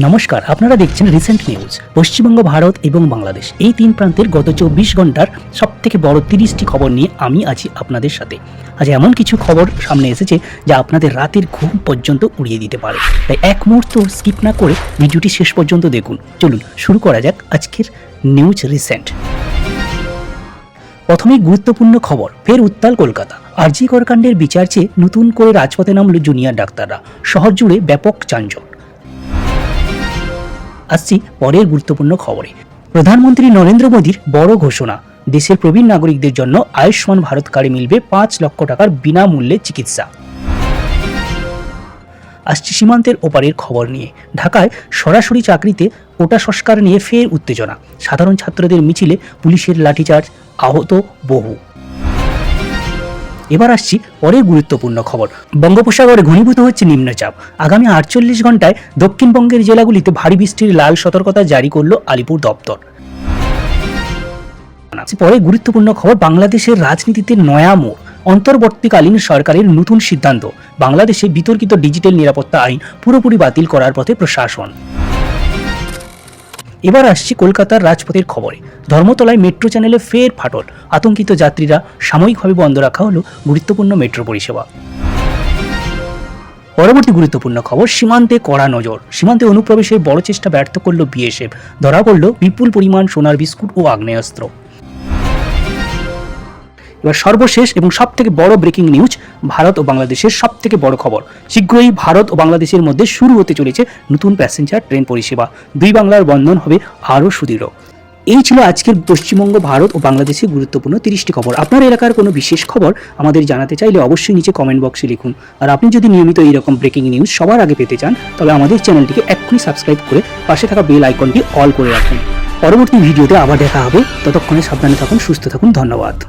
নমস্কার, আপনারা দেখছেন রিসেন্ট নিউজ পশ্চিমবঙ্গ, ভারত এবং বাংলাদেশ। এই তিন প্রান্তের গত চব্বিশ ঘণ্টার সব থেকে বড় তিরিশটি খবর নিয়ে আমি আছি আপনাদের সাথে। আজ এমন কিছু খবর সামনে এসেছে যা আপনাদের রাতের ঘুম পর্যন্ত উড়িয়ে দিতে পারে। তাই এক মুহূর্ত স্কিপ না করে ভিডিওটি শেষ পর্যন্ত দেখুন। চলুন শুরু করা যাক আজকের নিউজ রিসেন্ট প্রথমেই গুরুত্বপূর্ণ খবর, ফের উত্তাল কলকাতা। আরজি করকাণ্ডের বিচার চেয়ে নতুন করে রাজপথে নামল জুনিয়র ডাক্তাররা। শহর জুড়ে ব্যাপক যানজট আসছি পরের গুরুত্বপূর্ণ খবরে। প্রধানমন্ত্রী নরেন্দ্র মোদীর বড় ঘোষণা, দেশের প্রবীণ নাগরিকদের জন্য আয়ুষ্মান ভারত কার্ডে মিলবে পাঁচ লক্ষ টাকার বিনামূল্যে চিকিৎসা। আসছি সীমান্তের ওপারের খবর নিয়ে। ঢাকায় সরাসরি চাকরিতে কোটা সংস্কার নিয়ে ফের উত্তেজনা। সাধারণ ছাত্রদের মিছিলে পুলিশের লাঠিচার্জ, আহত বহু। এবার আসছি পরের গুরুত্বপূর্ণ খবর। বঙ্গোপসাগরে ঘনীভূত হচ্ছে নিম্নচাপ। আগামী আটচল্লিশ ঘন্টায় দক্ষিণবঙ্গের জেলাগুলিতে ভারী বৃষ্টির লাল সতর্কতা জারি করল আলিপুর দপ্তর। পরে গুরুত্বপূর্ণ খবর, বাংলাদেশের রাজনীতিতে নয়া মোড়। অন্তর্বর্তীকালীন সরকারের নতুন সিদ্ধান্ত। বাংলাদেশে বিতর্কিত ডিজিটাল নিরাপত্তা আইন পুরোপুরি বাতিল করার পথে প্রশাসন। এবার আসছি কলকাতার রাজপথের খবরে। ধর্মতলায় মেট্রো চ্যানেলে ফের ফাটল। আতঙ্কিত যাত্রীরা সাময়িকভাবে বন্ধ রাখা হলো গুরুত্বপূর্ণ মেট্রো পরিষেবা। পরবর্তী গুরুত্বপূর্ণ খবর, সীমান্তে কড়া নজর। সীমান্তে অনুপ্রবেশের বড় চেষ্টা ব্যর্থ করল বিএসএফ। ধরা পড়ল বিপুল পরিমাণ সোনার বিস্কুট ও আগ্নেয়াস্ত্র। এবার সর্বশেষ এবং সব থেকে বড় ব্রেকিং নিউজ ভারত ও বাংলাদেশের সব থেকে বড় খবর। শীঘ্রই ভারত ও বাংলাদেশের মধ্যে শুরু হতে চলেছে নতুন প্যাসেঞ্জার ট্রেন পরিষেবা। দুই বাংলার বন্ধন হবে আরও সুদৃঢ়। এই ছিল আজকের পশ্চিমবঙ্গ, ভারত ও বাংলাদেশের গুরুত্বপূর্ণ তিরিশটি খবর। আপনার এলাকার কোনো বিশেষ খবর আমাদের জানাতে চাইলে অবশ্যই নিচে কমেন্ট বক্সে লিখুন। আর আপনি যদি নিয়মিত এইরকম ব্রেকিং নিউজ সবার আগে পেতে চান, তবে আমাদের চ্যানেলটিকে এক্ষুনি সাবস্ক্রাইব করে পাশে থাকা বেল আইকনটি অল করে রাখুন। পরবর্তী ভিডিওতে আবার দেখা হবে। ততক্ষণে সাবধানে থাকুন, সুস্থ থাকুন, ধন্যবাদ।